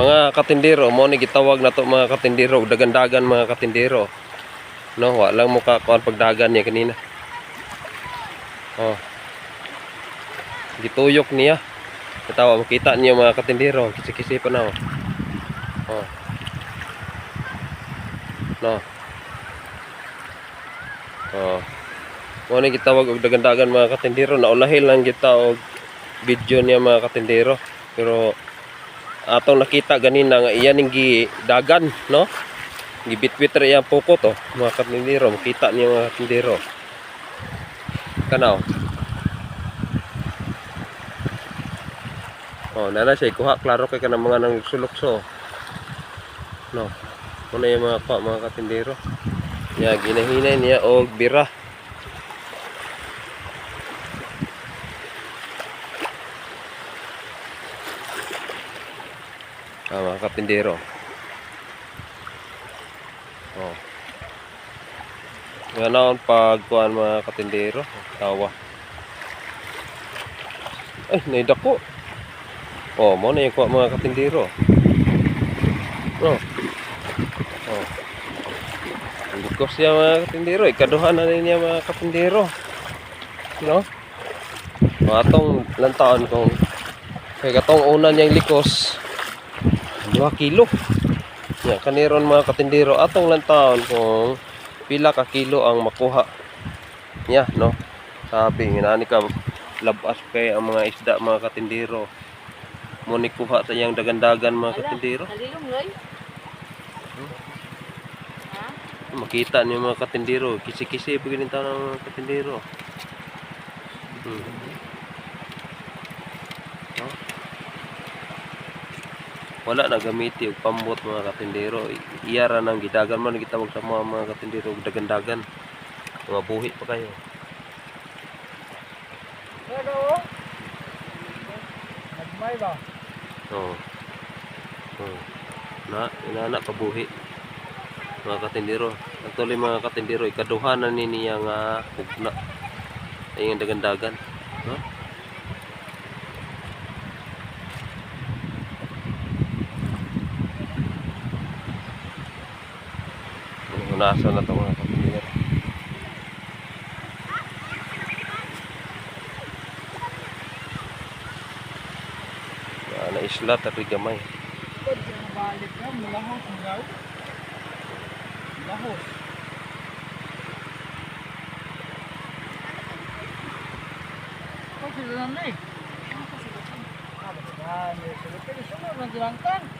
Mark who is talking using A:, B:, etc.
A: mga katindero mo ni gitawag na to mga katindero dagandagan mga katindero no wa lang mo ka kuan pagdagan niya kanina. Oh. Gituyok niya. Katawa makita niyo mga katindero kisi-kisi pa na oh. Oh no. Oh. Mo ni gitawag og dagandagan mga katindero naulahi lang kita og video niya mga katindero pero atong nakita ganina nga iyan ning gidagan no? Gibitbit ra iyang poko to mga katindero makita niyo mga katindero kanaw oh nana siya kuha klaro kay kanang mga nang sulokso no? Muna yung mga pa mga katindero niya ginahinay niya og bira Ah, mga kapindero. Oh. Ngayon pag kuan mga katindero, tawa. Ay, naidako. Oh, mo na yung kuha mga katindero. Oh. Oh. Ang likos siya mga katindero. Ikaduhan na rin niya mga katindero. No? Mga atong lantaon kung kaya katong una niyang likos 2 kilo. Ya, kaniron mga katindero atong lantaon kung pila ka kilo ang makuha niya, no? Sabi nani ka labas kay ang mga isda mga katindero. Mo ni kuha sa iyang dagandagan mga katindero.
B: Ha?
A: Makita niyo mga katindero, kisi-kisi pa ganito ng mga katindero. Hmm. Wala na gamiti og pambot mga katindero. Iyara nang gidagan man gitawag sa mga mga katindero og dagan-dagan. Mga buhi pa kayo.
B: Pero, nagmay ba?
A: Oo. Oh. Na, inana pa buhi. Mga katindero. Actually mga katindero, ikaduhanan ni niya nga hugna. Ay ang dagan-dagan. No? Unasan na ito mga. Yan na isla, tapi gamay.
B: Balik na, mulahos, mulaw. Mulahos. Oh, sila na eh. Ah, ba't ba? May sulit ka, sunod, nagilangkan.